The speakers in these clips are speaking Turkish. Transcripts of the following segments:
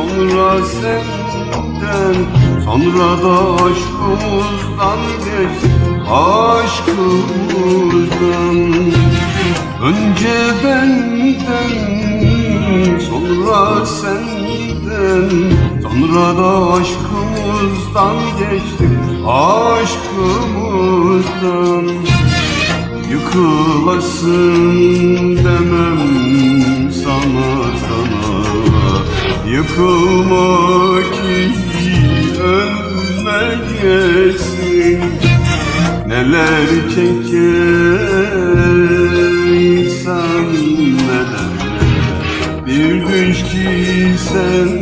sonra senden Sonra da aşkımızdan geç. Aşkımızdan. Önce benden sonra senden Sonra da aşkımızdan geçti. Aşkımızdan. Yıkılasın demem Yıkılma ki ölmeyesin Neler çeker insan neler Bir düş ki sen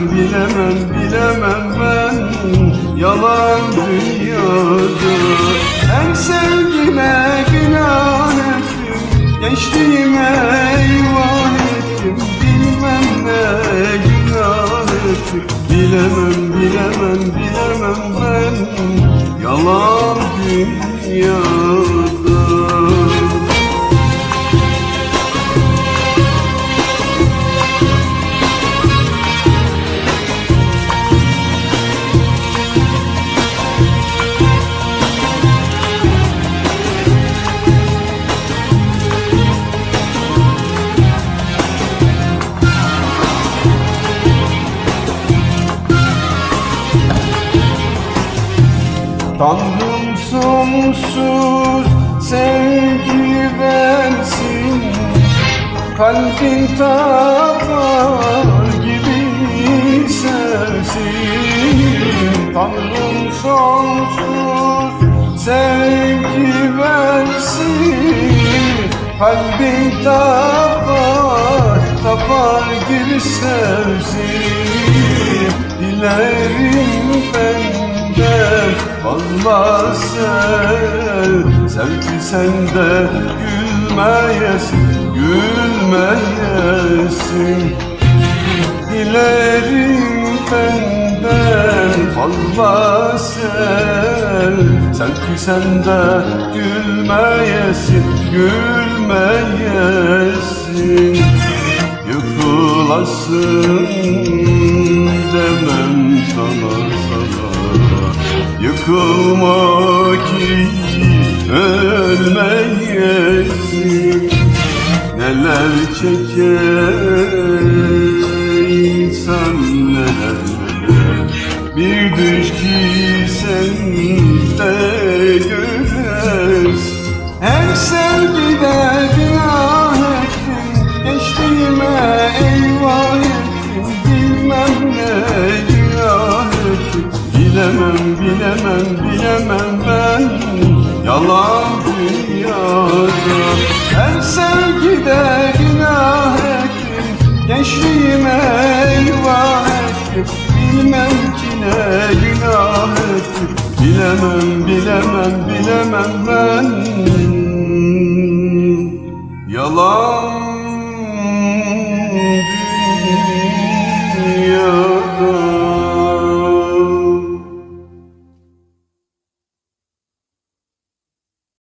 Bilemem bilemem ben. Yalan dünyada. Her sevgime günah ettim Gençliğime eyvah ettim. Bilmem ne günah ettim. Bilemem bilemem bilemem ben. Yalan dünyada Tanrım sonsuz sevgi versin. Kalbin tapar gibi sevsin Tanrım sonsuz sevgi versin. Kalbin tapar, tapar gibi sevsin Dilerim benden fazla sev Sev ki sen de gülmeyesin, gülmeyesin. Dilerim benden fazla sev Sen ki sen de gülmeyesin, gülmeyesin. Yıkılasın demem sana sana Yıkılma ki ölmeyesin Neler çeker bilemem bilemem ben. Yalan dünyada Her sevgide günah ettim. Gençliğime eyvah ettim. Bilmem ki ne günah ettim. Bilemem bilemem bilemem ben. Yalan